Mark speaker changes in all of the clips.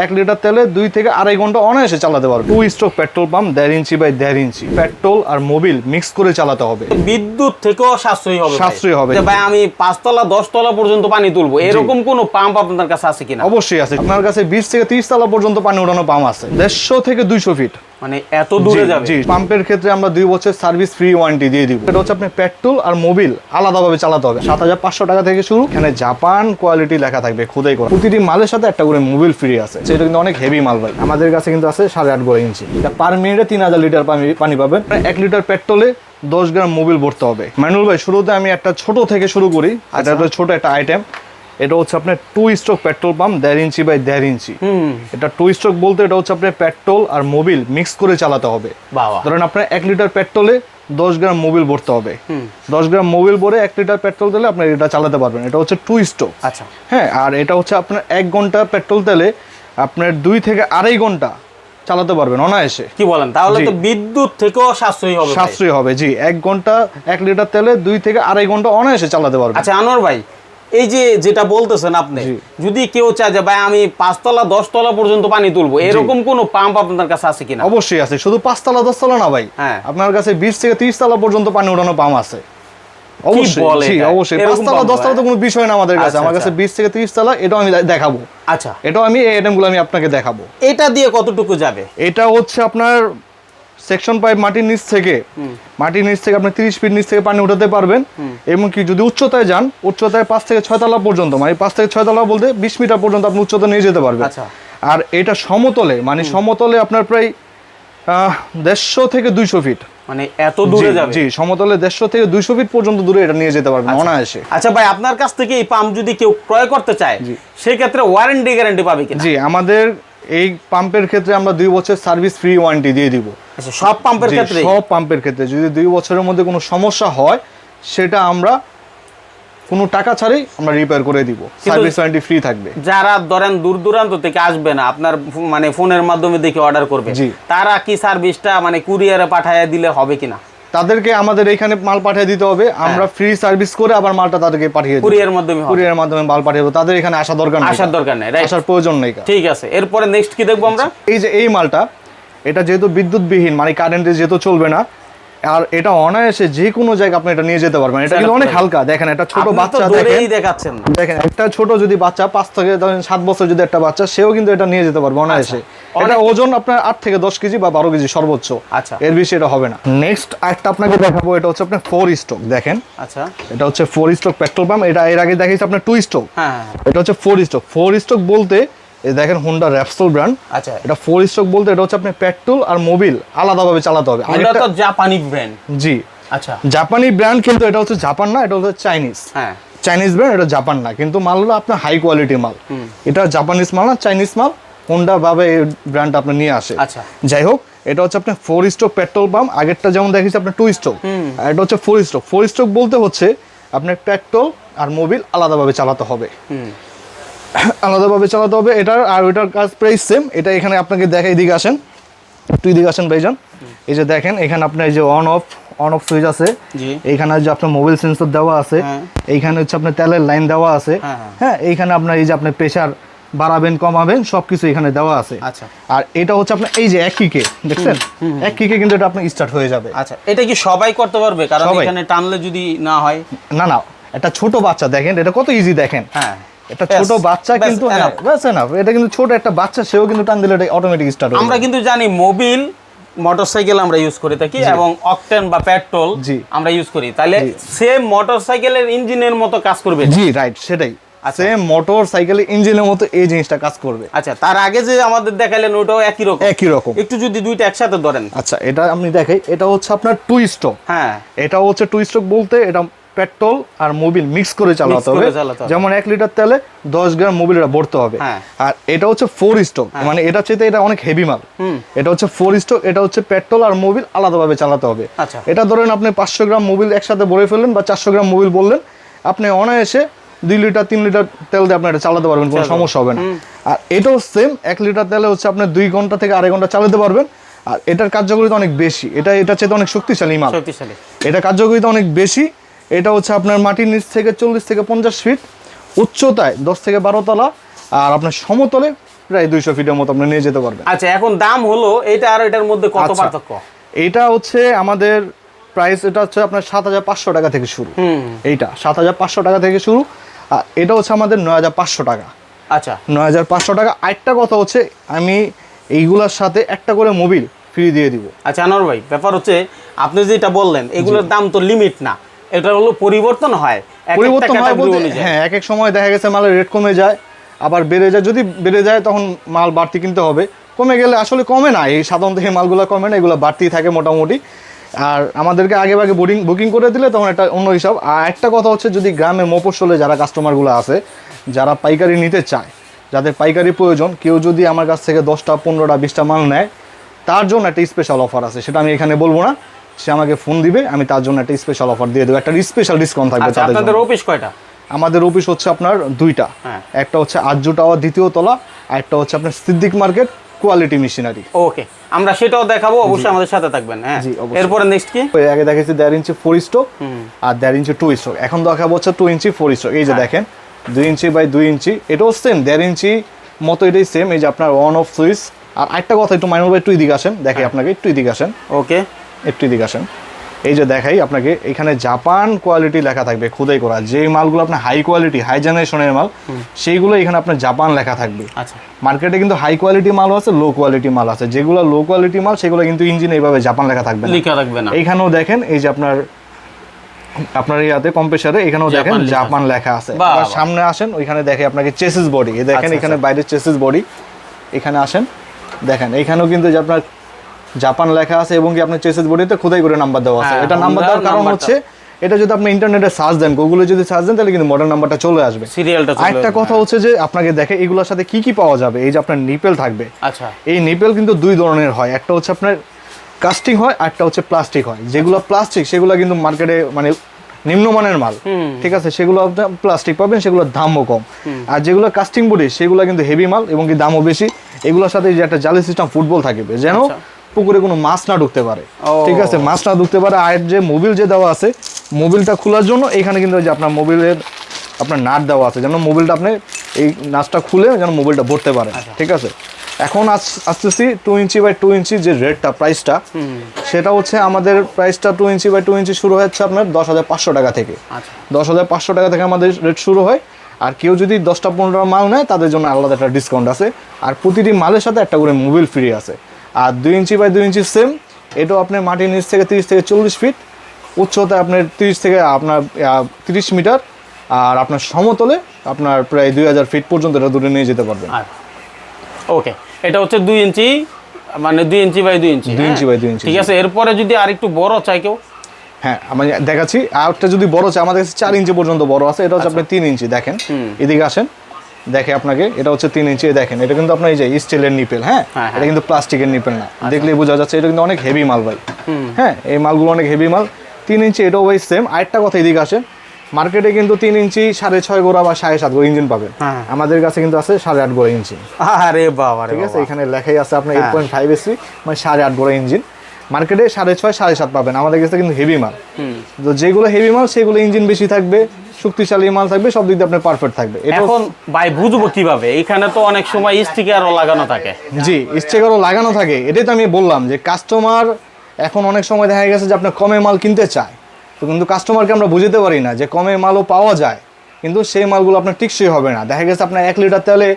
Speaker 1: এক লিটার তেলে দুই থেকে আড়াই ঘণ্টা অনায়াসে চালাতে পারবে। টু স্ট্রোক পেট্রোল পাম্প দেড় ইঞ্চি বাই দেড় ইঞ্চি। পেট্রোল আর মোবিল মিক্স করে চালাতে হবে।
Speaker 2: বিদ্যুৎ থেকেও সাশ্রয়ী হবে।
Speaker 1: সাশ্রয়ী হবে।
Speaker 2: ভাই আমি পাঁচতলা দশতলা পর্যন্ত পানি তুলবো। এরকম কোন পাম্প আপনার কাছে আছে কিনা?
Speaker 1: অবশ্যই আছে। আপনার কাছে বিশ থেকে তিরিশ তলা পর্যন্ত পানি ওঠানো পাম্প আছে। দেড়শো থেকে দুইশো ফিট
Speaker 2: মানে এত দূরে যাবে।
Speaker 1: পাম্পের ক্ষেত্রে আমরা দুই বছর সার্ভিস ফ্রি ওয়ারেন্টি দিয়ে দিব। এটা হচ্ছে আপনি পেট্রোল আর মোবিল আলাদাভাবে চালাতে হবে। সাত হাজার পাঁচশো টাকা থেকে শুরু এখানে জাপান কোয়ালিটি লেখা থাকবে খুদাই করা। প্রতিটি মালের সাথে একটা করে মোবিল ফ্রি আছে সেটা কিন্তু অনেক হেভি মাল ভাই। আমাদের কাছে কিন্তু আছে সাড়ে আট গড় ইঞ্চি। এটা পার মিনিটে তিন হাজার লিটার পানি পানি পাবেন। এক লিটার পেট্রোলে দশ গ্রাম মোবিল ভরতে হবে। ম্যানুয়াল ভাই শুরুতে আমি একটা ছোট থেকে শুরু করি হচ্ছে ছোট একটা আইটেম এটা হচ্ছে আপনার টু স্ট্রোক পেট্রোল পাম্প দেড় ইঞ্চি বাই দেড় ইঞ্চি। এটা টু স্ট্রোক বলতে এটা হচ্ছে আপনার পেট্রোল আর মোবিল মিক্স করে চালাতে হবে। ধরেন আপনার এক লিটার পেট্রোলে দশ গ্রাম মোবিল ভরতে হবে। দশ গ্রাম মোবিল ভরে এক লিটার পেট্রোল দিলে আপনি এটা চালাতে পারবেন। এটা হচ্ছে টু স্ট্রোক
Speaker 2: আচ্ছা।
Speaker 1: হ্যাঁ আর এটা হচ্ছে আপনার এক ঘণ্টা পেট্রোল তেলে আপনার দুই থেকে আড়াই ঘণ্টা চালাতে পারবেন অনায়াসে।
Speaker 2: কি বলেন? তাহলে তো বিদ্যুৎ থেকেও সাশ্রয়ী হবে
Speaker 1: সাশ্রয়ী হবে জি। এক ঘণ্টা এক লিটার তেলে দুই থেকে আড়াই ঘণ্টা অনায়াসে চালাতে পারবেন।
Speaker 2: আচ্ছা আনোয়ার ভাই এই যে যেটা বলতেছেন আপনি যদি কেউ চায় যে ভাই আমি পাঁচতলা দশতলা পর্যন্ত পানি তুলবো এরকম কোন পাম্প আপনার কাছে আছে কিনা?
Speaker 1: অবশ্যই আছে শুধু পাঁচতলা দশতলা না ভাই।
Speaker 2: হ্যাঁ।
Speaker 1: আপনার কাছে বিশ থেকে তিরিশ তলা পর্যন্ত পানি ওঠানো পাম্প আছে। অবশ্যই অবশ্যই। পাঁচতলা দশতলা তো কোনো বিষয় না আমাদের কাছে।
Speaker 2: আচ্ছা,
Speaker 1: আমার কাছে
Speaker 2: আচ্ছা।
Speaker 1: বিশ থেকে তিরিশ তলা এটাও আমি দেখাবো।
Speaker 2: আচ্ছা।
Speaker 1: এটাও আমি এই আইটেমগুলো আমি আপনাকে দেখাবো।
Speaker 2: এটা দিয়ে কতটুকু যাবে?
Speaker 1: এটা হচ্ছে আপনার সেকশন পাইপ মাটির নিচ থেকে মাটির নিচ থেকে আপনি তিরিশ ফিট নিচ থেকে পানি উঠাতে পারবেন। এবং কি যদি উচ্চতায় যান উচ্চতায় পাঁচ থেকে ছয় তলা পর্যন্ত মানে পাঁচ থেকে ছয় তলা বলতে বিশ মিটার পর্যন্ত আপনি উচ্চতা নিয়ে যেতে পারবেন।
Speaker 2: আচ্ছা।
Speaker 1: আর এটা সমতলে মানে সমতলে আপনার প্রায় দেড়শো থেকে দুইশো ফিট।
Speaker 2: মানে এত দূরে যাবে?
Speaker 1: জি সমতলে দেড়শো থেকে দুইশো ফিট পর্যন্ত দূরে এটা নিয়ে যেতে পারবেন অনায়াসে।
Speaker 2: আচ্ছা ভাই আপনার কাছ থেকে এই পাম্প যদি কেউ ক্রয় করতে চায়। সেক্ষেত্রে ওয়ারেন্টি গ্যারান্টি পাবে
Speaker 1: জি আমাদের এই পাম্পের ক্ষেত্রে আমরা দুই বছর সার্ভিস ফ্রি ওয়ারেন্টি দিয়ে দিব।
Speaker 2: আচ্ছা সব পাম্পের ক্ষেত্রে
Speaker 1: সব পাম্পের ক্ষেত্রে। যদি দুই বছরের মধ্যে কোনো সমস্যা হয় সেটা আমরা কোনো টাকা ছাড়াই আমরা রিপেয়ার করে দিব। সার্ভিস ওয়ারেন্টি ফ্রি থাকবে।
Speaker 2: যারা ধরেন দূর দূরান্ত থেকে আসবে না আপনার মানে ফোনের মাধ্যমে দেখে অর্ডার করবে তারা কি সার্ভিসটা মানে কুরিয়ারে পাঠায় দিলে হবে কিনা?
Speaker 1: তাদেরকে আমাদের এখানে মাল পাঠিয়ে দিতে হবে। আমরা ফ্রি সার্ভিস করে আবার মালটা তাদেরকে পাঠিয়ে দিই
Speaker 2: কুরিয়ার মাধ্যমে।
Speaker 1: কুরিয়ার মাধ্যমে মাল পাঠিয়ে দেবো। তাদের এখানে আসা দরকার নেই।
Speaker 2: আসার দরকার নেই
Speaker 1: আসার প্রয়োজন নেই
Speaker 2: ঠিক আছে এরপরে নেক্সট কি দেখব আমরা?
Speaker 1: এই যে এই মালটা এটা যেহেতু বিদ্যুৎবিহীন মানে কারেন্টে যেহেতু চলবে না আর এটা অনায়াসে যে কোনো জায়গায় আপনি এটা নিয়ে যেতে পারবেন। এটা কিন্তু অনেক হালকা। দেখেন একটা ছোট বাচ্চা দেখেন।
Speaker 2: দেখাচ্ছেন
Speaker 1: দেখেন একটা ছোট যদি বাচ্চা পাঁচ থেকে ধরেন সাত বছর যদি একটা বাচ্চা সেও কিন্তু এটা নিয়ে যেতে পারবে অনায়াসে। এটা ওজন আপনার আট থেকে দশ কেজি বা বারো কেজি সর্বোচ্চ।
Speaker 2: আচ্ছা।
Speaker 1: এর বেশি এটা হবে না। নেক্সট একটা আপনাকে দেখাবো এটা হচ্ছে আপনার ফোর স্ট্রোক দেখেন।
Speaker 2: আচ্ছা।
Speaker 1: এটা হচ্ছে ফোর স্ট্রোক পেট্রোল পাম্প এটা এর আগে দেখিয়েছি আপনার টু স্ট্রোক
Speaker 2: হ্যাঁ হ্যাঁ, হ্যাঁ।
Speaker 1: এটা হচ্ছে ফোর স্ট্রোক ফোর স্ট্রোক বলতে এই দেখেন হোন্ডা র্যাপসোল ব্র্যান্ড
Speaker 2: আচ্ছা।
Speaker 1: এটা ফোর স্ট্রোক বলতে এটা হচ্ছে আপনার পেট্রোল আর মোবিল আলাদাভাবে চালাতে হবে।
Speaker 2: এটা তো জাপানি ব্র্যান্ড
Speaker 1: জি।
Speaker 2: আচ্ছা।
Speaker 1: জাপানি ব্র্যান্ড কিন্তু এটা হচ্ছে জাপান না এটা হচ্ছে চাইনিজ
Speaker 2: হ্যাঁ।
Speaker 1: চাইনিজ ব্র্যান্ড এটা জাপান না। কিন্তু মাল হলো আপনার হাই কোয়ালিটি মাল। এটা জাপানিজ মাল না চাইনিজ মাল। হোন্ডা ভাবে এই ব্র্যান্ড আপনার নিয়ে আসে।
Speaker 2: আচ্ছা।
Speaker 1: যাই হোক এটা হচ্ছে আপনার ফোর স্ট্রোক পেট্রোল পাম্প আগেরটা যেমন দেখেছি আপনার টু স্ট্রোক আর এটা হচ্ছে ফোর স্ট্রোক ফোর স্ট্রোক বলতে হচ্ছে আপনার পেট্রোল আর মোবিল আলাদাভাবে চালাতে হবে। আলাদাভাবে চালাতে হবে। এটার আর ওইটার কাজ প্রায় সেম এটা এখানে আপনাকে দেখাই দিকে আসেন। তুই দিকে আসেন ভাইজান। এই যে দেখেন এখানে আপনার এই যে on off on off switch আছে। এইখানে যে আপনার মোবাইল সেন্সর দেওয়া আছে
Speaker 2: হ্যাঁ।
Speaker 1: এইখানে হচ্ছে আপনার তেলের লাইন দেওয়া আছে।
Speaker 2: হ্যাঁ, হ্যাঁ।
Speaker 1: হ্যাঁ এইখানে আপনার এই যে আপনার প্রেশার বাড়াবেন কমাবেন সব কিছু এখানে দেওয়া আছে।
Speaker 2: আচ্ছা।
Speaker 1: আর এটা হচ্ছে আপনার এই যে এক কিকে দেখছেন? এক কিকে কিন্তু এটা আপনার স্টার্ট হয়ে যাবে।
Speaker 2: আচ্ছা এটা কি সবাই করতে পারবে? কারণ এখানে টানলে যদি না হয়।
Speaker 1: না না এটা ছোট বাচ্চা দেখেন এটা কত ইজি দেখেন।
Speaker 2: হ্যাঁ। ব্যাস,
Speaker 1: ছোট বাচ্চা কিন্তু ব্যাস enough। এটা কিন্তু ছোট একটা বাচ্চা সেও কিন্তু টান দিলে এটা অটোমেটিক স্টার্ট
Speaker 2: আমরা কিন্তু জানি মোবিল মোটরসাইকেল আমরা ইউজ করে থাকি এবং অকটেন বা পেট্রোল আমরা ইউজ করি। তাহলে সেম মোটরসাইকেলের ইঞ্জিনের মতো কাজ করবে
Speaker 1: জি রাইট সেটাই। সেম মোটর সাইকেলের ইঞ্জিনের মতো এই জিনিসটা কাজ করবে।
Speaker 2: আচ্ছা তার আগে যে আমাদের দেখালেন ওটাও একই রকম।
Speaker 1: একই রকম।
Speaker 2: একটু যদি দুইটা একসাথে ধরেন।
Speaker 1: আচ্ছা এটা আপনি দেখাই। এটা হচ্ছে আপনার টু স্ট্রোক
Speaker 2: হ্যাঁ।
Speaker 1: এটা হচ্ছে টু স্ট্রোক বলতে এটা পেট্রোল আর মোবিল মিক্স করে চালাতে হবে। যেমন এক লিটার তেলে দশ গ্রাম মোবিল এটা ভরতে হবে।
Speaker 2: হ্যাঁ।
Speaker 1: আর এটা হচ্ছে ফোর স্ট্রোক মানে এটা চেয়ে এটা অনেক হেভি মাল। এটা হচ্ছে ফোর স্ট্রোক এটা হচ্ছে পেট্রোল আর মোবিল আলাদাভাবে চালাতে হবে।
Speaker 2: আচ্ছা।
Speaker 1: এটা ধরেন আপনি পাঁচশো গ্রাম মোবিল একসাথে ভরে ফেললেন বা চারশো গ্রাম মোবিল বললেন আপনি অনায়াসে দুই লিটার তিন লিটার তেল দিয়ে আপনি এটা চালাতে পারবেন কোনো সমস্যা হবে না। আর এটাও সেম এক লিটার তেলে হচ্ছে আপনি দুই ঘণ্টা থেকে আড়াই ঘণ্টা চালাতে পারবেন। আর এটার কার্যকারিতা অনেক বেশি। এটা এটা চেয়ে অনেক শক্তিশালী মাল।
Speaker 2: শক্তিশালী।
Speaker 1: এটা কার্যকারিতা অনেক বেশি। এটা হচ্ছে আপনার মাটির নিচ থেকে চল্লিশ থেকে পঞ্চাশ ফিট উচ্চতায় দশ থেকে বারো তলা আর আপনার সমতলে প্রায় দুইশো ফিটের মতো আপনি নিয়ে যেতে পারবেন।
Speaker 2: আচ্ছা এখন দাম হলো এটা আর এটার মধ্যে কত
Speaker 1: আচ্ছা।
Speaker 2: পার্থক্য?
Speaker 1: এইটা হচ্ছে আমাদের প্রাইস এটা হচ্ছে আপনার সাত হাজার পাঁচশো টাকা থেকে শুরু। এইটা সাত হাজার পাঁচশো টাকা থেকে শুরু আর এটা হচ্ছে আমাদের নয় হাজার পাঁচশো টাকা।
Speaker 2: আচ্ছা।
Speaker 1: নয় হাজার পাঁচশো টাকা। আরেকটা কথা হচ্ছে আমি এইগুলোর সাথে একটা করে মোবিল ফ্রি দিয়ে দিব।
Speaker 2: আচ্ছা আনোয়ার ভাই ব্যাপার হচ্ছে আপনি যেটা বললেন এগুলোর দাম তো লিমিট না। এটা হলো পরিবর্তন হয়
Speaker 1: পরিবর্তন হয় বলতে হ্যাঁ এক এক সময় দেখা গেছে মালের রেট কমে যায় আবার বেড়ে যায়। যদি বেড়ে যায় তখন মাল বাড়তি কিনতে হবে। কমে গেলে আসলে কমে না এই সাধারণত এই মালগুলো কমে না এগুলো বাড়তি থাকে মোটামুটি। আর আমাদেরকে আগে আগে বুকিং বুকিং করে দিলে তখন একটা অন্য হিসাব। আর একটা কথা হচ্ছে যদি গ্রামে মফস্বলে যারা কাস্টমারগুলো আছে যারা পাইকারি নিতে চায় যাদের পাইকারি প্রয়োজন কেউ যদি আমার কাছ থেকে দশটা পনেরোটা বিশটা মাল নেয় তার জন্য একটা স্পেশাল অফার আছে। সেটা আমি এখানে বলব না। সে আমাকে ফোন দিবে আমি তার জন্য একটা স্পেশাল অফার দিয়ে দেবো। একটা স্পেশাল ডিসকাউন্ট থাকবে
Speaker 2: আচ্ছা আপনাদের। অফিস কয়টা?
Speaker 1: আমাদের অফিস হচ্ছে আপনার দুইটা।
Speaker 2: হ্যাঁ।
Speaker 1: একটা হচ্ছে আরজু টাওয়ার দ্বিতীয় তলা আর একটা হচ্ছে আপনার Siddique market quality machinery
Speaker 2: okay আমরা সেটাও দেখাবো অবশ্যই আমাদের সাথে থাকবেন হ্যাঁ। এরপরে নেক্সট কি?
Speaker 1: আগে দেখেছি দেড় ইঞ্চি ফোর স্ট্রোক আর দেড় ইঞ্চি টু স্ট্রোক এখন দেখাবো হচ্ছে টু ইঞ্চি ফোর স্ট্রোক এই যে
Speaker 2: হ্যাঁ।
Speaker 1: দেখেন দুই ইঞ্চি বাই দুই ইঞ্চি এটাও সেম দেড় ইঞ্চি মতো এটাই সেম এই যে আপনার ওয়ান অফ সুইচ আর একটা কথা একটু মাইনুল ভাই একটু এদিকে আসেন
Speaker 2: হ্যাঁ।
Speaker 1: দেখে আপনাকে একটু এদিকে আসেন।
Speaker 2: ওকে
Speaker 1: একটু এদিকে আসেন। এই যে দেখাই আপনাকে এখানে জাপান কোয়ালিটি লেখা থাকবে খুদাই করা। যে মালগুলো আপনার হাই কোয়ালিটি হাই জেনারেশনের মাল সেইগুলো এখানে আপনার জাপান লেখা থাকবে।
Speaker 2: আচ্ছা।
Speaker 1: মার্কেটে কিন্তু হাই কোয়ালিটি মাল আছে লো কোয়ালিটি মাল আছে। যেগুলো লো কোয়ালিটি মাল সেগুলো কিন্তু ইঞ্জিন এইভাবে জাপান লেখা থাকবে না।
Speaker 2: লিখা রাখবে না।
Speaker 1: এইখানেও দেখেন এই যে আপনার আপনার ইয়াতে কম্প্রেসারে এখানেও দেখেন জাপান লেখা আছে। সামনে আসেন ওইখানে দেখে আপনাকে চেসিস বডি দেখেন
Speaker 2: আচ্ছা,
Speaker 1: এখানে বাইরে চেসিস বডি এখানে আসেন দেখেন এখানেও কিন্তু যে আপনার জাপান লেখা আছে এবং কি আপনার চেসিস বডিতে খোদাই করে নাম্বার দেওয়া আছে।
Speaker 2: হ্যাঁ,
Speaker 1: এটা নাম্বার দেওয়ার কারণ হচ্ছে এটা যদি আপনি ইন্টারনেটে সার্চ দেন গুগলে যদি সার্চ দেন তাহলে কিন্তু মডেল নাম্বারটা চলে আসবে।
Speaker 2: সিরিয়ালটা
Speaker 1: আরেকটা কথা হচ্ছে যে আপনাকে দেখে এগুলোর সাথে কি কি পাওয়া যাবে? এই যে আপনার নিপেল থাকবে।
Speaker 2: আচ্ছা।
Speaker 1: এই নিপেল কিন্তু দুই ধরনের হয়। একটা হচ্ছে আপনার কাস্টিং হয় আর একটা হচ্ছে প্লাস্টিক হয়। যেগুলো প্লাস্টিক সেগুলো কিন্তু মার্কেটে মানে নিম্নমানের মাল। ঠিক আছে? সেগুলো প্লাস্টিক পাবেন সেগুলোর দামও কম। আর যেগুলো কাস্টিং বডি সেগুলো কিন্তু হেভি মাল এবং কি দামও বেশি। এগুলোর সাথে যে একটা জালি সিস্টেম ফুটবল থাকবে। যেন
Speaker 2: আচ্ছা।
Speaker 1: পুকুরে কোনো মাছ না ঢুকতে পারে। ঠিক আছে? মাছ না ঢুকতে পারে আর যে মোবিল যে দেওয়া আছে মোবিলটা খোলার জন্য এখানে কিন্তু যে আপনার মোবিলের আপনার নাট দেওয়া আছে যেন মোবিলটা আপনি এই নাচটা খুলে যেন মোবিলটা ভরতে পারে
Speaker 2: আচ্ছা।
Speaker 1: ঠিক আছে? এখন আসতেছি two inch by two inch যে রেটটা প্রাইসটা সেটা হচ্ছে আমাদের প্রাইসটা two inch by two inch শুরু হচ্ছে আপনার দশ হাজার পাঁচশো টাকা থেকে।
Speaker 2: আচ্ছা।
Speaker 1: দশ হাজার পাঁচশো টাকা থেকে আমাদের রেট শুরু হয় আর কেউ যদি দশটা পনেরোটা মাল নেয় তাদের জন্য আলাদা একটা ডিসকাউন্ট আছে। আর প্রতিটি মালের সাথে একটা করে মোবিল ফ্রি আছে। আর দুই ইঞ্চি বাই দুই ইঞ্চি সেম এটাও আপনার মাটির নিচ থেকে তিরিশ থেকে চল্লিশ ফিট উচ্চতা আপনার তিরিশ থেকে আপনার তিরিশ মিটার আর আপনার সমতলে আপনার প্রায় দুই হাজার ফিট পর্যন্ত এটা দূরে নিয়ে যেতে পারবেন।
Speaker 2: আচ্ছা। ওকে এটা হচ্ছে দুই ইঞ্চি মানে দুই ইঞ্চি বাই দুই ইঞ্চি
Speaker 1: দুই
Speaker 2: হ্যাঁ?
Speaker 1: ইঞ্চি বাই দুই ইঞ্চি,
Speaker 2: ঠিক আছে এরপরে যদি আর একটু বড় চাই কেউ?
Speaker 1: হ্যাঁ আমি দেখাচ্ছি আরেকটা যদি বড় চাই আমাদের কাছে চার ইঞ্চি পর্যন্ত বড় আছে এটা হচ্ছে আপনি তিন ইঞ্চি দেখেন। এদিকে আসেন। দেখে আপনাকে এটা হচ্ছে তিন ইঞ্চি দেখেন এটা কিন্তু আপনার এই যে স্টিলের নিপেল হ্যাঁ?
Speaker 2: হ্যাঁ,
Speaker 1: এটা কিন্তু প্লাস্টিকের নিপেল না। দেখলেই বোঝা যাচ্ছে এটা কিন্তু অনেক হেভি মাল ভাই। হ্যাঁ এই মালগুলো অনেক হেভি মাল। তিন ইঞ্চি এটাও ভাই সেম আরেকটা কথা এদিকে আসেন মার্কেটে কিন্তু তিন ইঞ্চি সাড়ে ছয় গোড়া বা সাড়ে সাত গোড়া ইঞ্জিন পাবেন।
Speaker 2: হ্যাঁ।
Speaker 1: আমাদের কাছে কিন্তু আছে সাড়ে আট গোড়া ইঞ্জিন
Speaker 2: আরে বাবা
Speaker 1: ঠিক আছে? এখানে লেখাই আছে আপনার এইট
Speaker 2: হ্যাঁ।
Speaker 1: পয়েন্ট ফাইভ এসি মানে সাড়ে আট গোড়া ইঞ্জিন মার্কেটে সাড়ে ছয় সাড়ে সাত পাবেন। আমাদের কাছে কিন্তু হেভি মাল। তো যেগুলো হেভি মাল সেগুলো ইঞ্জিন বেশি থাকবে। শক্তিশালী মাল থাকবে সব দিক দিয়ে আপনার পারফেক্ট থাকবে। এটা
Speaker 2: এখন ভাই বুঝব কীভাবে? এখানে তো অনেক সময় স্টিকারও লাগানো থাকে।
Speaker 1: জি স্টিকারও লাগানো থাকে। এটাই তো আমি বললাম যে কাস্টমার এখন অনেক সময় দেখা গেছে যে আপনার কমে মাল কিনতে চায়। তো কিন্তু কাস্টমারকে আমরা বুঝতে পারি না যে কমে মালও পাওয়া যায়। কিন্তু সেই মালগুলো আপনার টিকসই হবে না। দেখা গেছে আপনার এক লিটার তেলে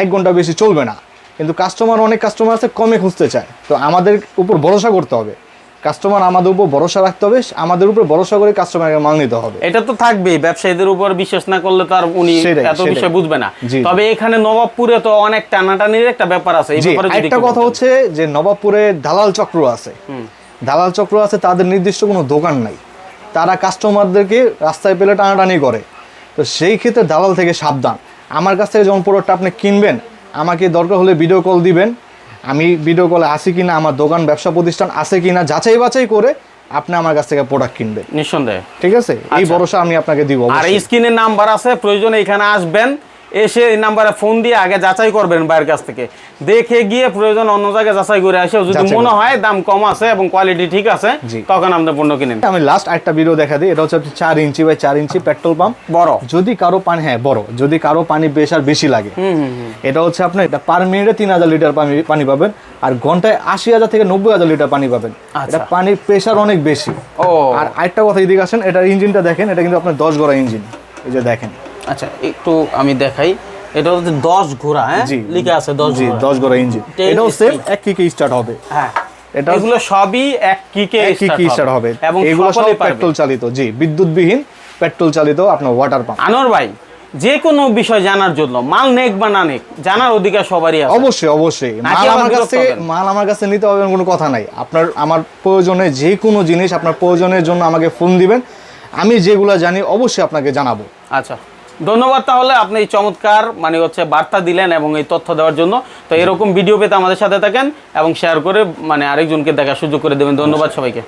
Speaker 1: এক ঘণ্টা বেশি চলবে না। কিন্তু কাস্টমার অনেক কাস্টমার আছে কমে খুঁজতে চায়। তো আমাদের উপর ভরসা করতে হবে। কাস্টমার আমাদের উপর ভরসা রাখতে হবে আমাদের উপর ভরসা করে কাস্টমারকে মাল নিতে হবে।
Speaker 2: এটা তো থাকবেই ব্যবসায়ীদের উপর বিশ্বাস না করলে তো আর উনি এত বিষয় বুঝবে না। তবে এখানে নবাবপুরে তো অনেক টানাটানির একটা ব্যাপার আছে এই ব্যাপারে
Speaker 1: একটা কথা হচ্ছে যে নবাবপুরে দালাল চক্র আছে। দালাল চক্র আছে তাদের নির্দিষ্ট কোনো দোকান নাই। তারা কাস্টমারদেরকে রাস্তায় পেলে টানাটানি করে। তো সেই ক্ষেত্রে দালাল থেকে সাবধান। আমার কাছ থেকে যখন প্রোডাক্টটা আপনি কিনবেন আমাকে দরকার হলে ভিডিও কল দিবেন। আমি ভিডিও কলে আসি কিনা আমার দোকান ব্যবসা প্রতিষ্ঠান আছে কিনা যাচাই বাছাই করে আপনি আমার কাছ থেকে প্রোডাক্ট কিনবেন
Speaker 2: নিঃসন্দেহে
Speaker 1: ঠিক আছে এই
Speaker 2: আচ্ছা।
Speaker 1: ভরসা আমি আপনাকে দিব
Speaker 2: আর। স্ক্রিনের নাম্বার আছে প্রয়োজনে এখানে আসবেন এসে এই নাম্বারে ফোন দিয়ে আগে যাচাই করবেন বাইরের কাছ থেকে। দেখে গিয়ে প্রয়োজন অন্য জায়গায় যাচাই করে আসে। যদি মনে হয় দাম কম আছে এবং কোয়ালিটি ঠিক আছে। তখন আপনি পণ্য কিনেন।
Speaker 1: আমি লাস্ট একটা ভিডিও দেখা দিই। এটা হচ্ছে চার ইঞ্চি বাই চার ইঞ্চি পেট্রোল পাম্প
Speaker 2: বড়।
Speaker 1: যদি কারও পানি হ্যাঁ বড়। যদি কারও পানি প্রেশার বেশি লাগে। এটা হচ্ছে আপনার এটা পার মিনিটে তিন হাজার লিটার পানি পানি পাবেন। আর ঘন্টায় আশি হাজার থেকে নব্বই হাজার লিটার পানি পাবেন।
Speaker 2: আচ্ছা।
Speaker 1: এটা পানির প্রেশার অনেক বেশি।
Speaker 2: ও।
Speaker 1: আর আরেকটা কথা এদিকে আসেন এটার ইঞ্জিনটা দেখেন এটা কিন্তু আপনার দশ গড়া ইঞ্জিন এই যে দেখেন।
Speaker 2: আচ্ছা একটু আমি দেখাই। এটা হচ্ছে দশ ঘোড়া হ্যাঁ? লিখে আছে দশ
Speaker 1: জি
Speaker 2: ঘোড়া।
Speaker 1: দশ গড়া ইঞ্জিন। এটাও সেম এক কিকে স্টার্ট হবে।
Speaker 2: হ্যাঁ।
Speaker 1: এটা
Speaker 2: এগুলো সবই এক কিকে
Speaker 1: স্টার্ট হবে।
Speaker 2: এবং
Speaker 1: এগুলো সব পেট্রোল চালিত জি বিদ্যুৎবিহীন পেট্রোল চালিত আপনার ওয়াটার পাম্প
Speaker 2: আনোয়ার ভাই যে কোনো বিষয় জানার জন্য মাল নেক বা না নেক জানার অধিকার সবারই আছে।
Speaker 1: অবশ্যই অবশ্যই। মাল আমার কাছ? মাল আমার কাছে নিতে হবে কোনো কথা নাই। আপনার আমার প্রয়োজনে যে কোনো জিনিস আপনার প্রয়োজনের জন্য আমাকে ফোন দিবেন। আমি যেগুলো জানি অবশ্যই আপনাকে জানাব।
Speaker 2: আচ্ছা। ধন্যবাদ তাহলে, আপনি এই চমৎকার মানে হচ্ছে বার্তা দিলেন এবং এই তথ্য দেওয়ার জন্য। তো এরকম ভিডিও পেতে আমাদের সাথে থাকেন এবং শেয়ার করে মানে আরেকজনকে দেখার সুযোগ করে দেবেন। ধন্যবাদ সবাইকে।